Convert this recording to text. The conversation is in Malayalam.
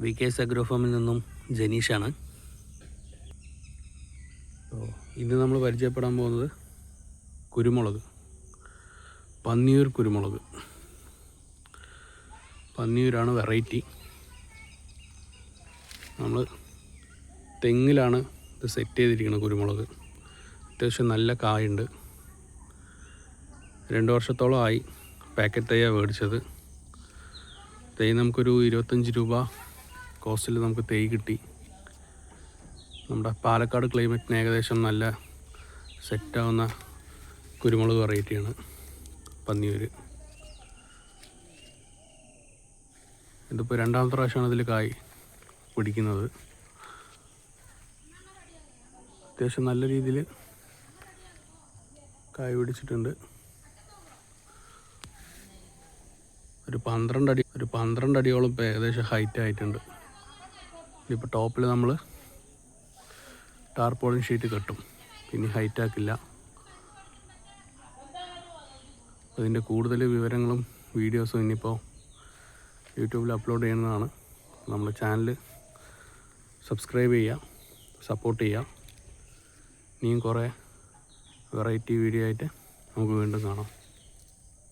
വി കെ എസ് അഗ്രോ ഫാമിൽ നിന്നും ജനീഷാണ്. അപ്പോൾ ഇന്ന് നമ്മൾ പരിചയപ്പെടാൻ പോകുന്നത് കുരുമുളക്. പന്നിയൂർ കുരുമുളക്. പന്നിയൂരാണ് വെറൈറ്റി. നമ്മൾ തെങ്ങിലാണ് ഇത് സെറ്റ് ചെയ്തിരിക്കുന്നത് കുരുമുളക്. അത്യാവശ്യം നല്ല കായുണ്ട്. രണ്ട് വർഷത്തോളമായി പാക്കറ്റ് തയ്യാണ് മേടിച്ചത്. തൈ നമുക്കൊരു ഇരുപത്തഞ്ച് രൂപ കോസ്റ്റിൽ നമുക്ക് തേയ് കിട്ടി. നമ്മുടെ പാലക്കാട് ക്ലൈമറ്റിന് ഏകദേശം നല്ല സെറ്റാവുന്ന കുരുമുളക് വെറൈറ്റിയാണ് പന്നിയൂര്. ഇതിപ്പോൾ രണ്ടാമത്തെ പ്രാവശ്യമാണ് ഇതിൽ കായ് പിടിക്കുന്നത്. അത്യാവശ്യം നല്ല രീതിയിൽ കായ് പിടിച്ചിട്ടുണ്ട്. ഒരു പന്ത്രണ്ട് അടി ഒരു പന്ത്രണ്ട് അടിയോളം ഏകദേശം ഹൈറ്റ് ആയിട്ടുണ്ട്. ഇനിയിപ്പോൾ ടോപ്പിൽ നമ്മൾ ടാർപോളിൻ ഷീറ്റ് കെട്ടും. ഇനി ഹൈറ്റ് ആക്കില്ല. അതിന്റെ കൂടുതൽ വിവരങ്ങളും വീഡിയോസും ഇനിയിപ്പോൾ യൂട്യൂബിൽ അപ്ലോഡ് ചെയ്യുന്നതാണ്. നമ്മൾ ചാനൽ സബ്സ്ക്രൈബ് ചെയ്യുക സപ്പോർട്ട് ചെയ്യുക ഇനിയും കുറേ വെറൈറ്റി വീഡിയോ ആയിട്ട് നമുക്ക് വീണ്ടും കാണാം.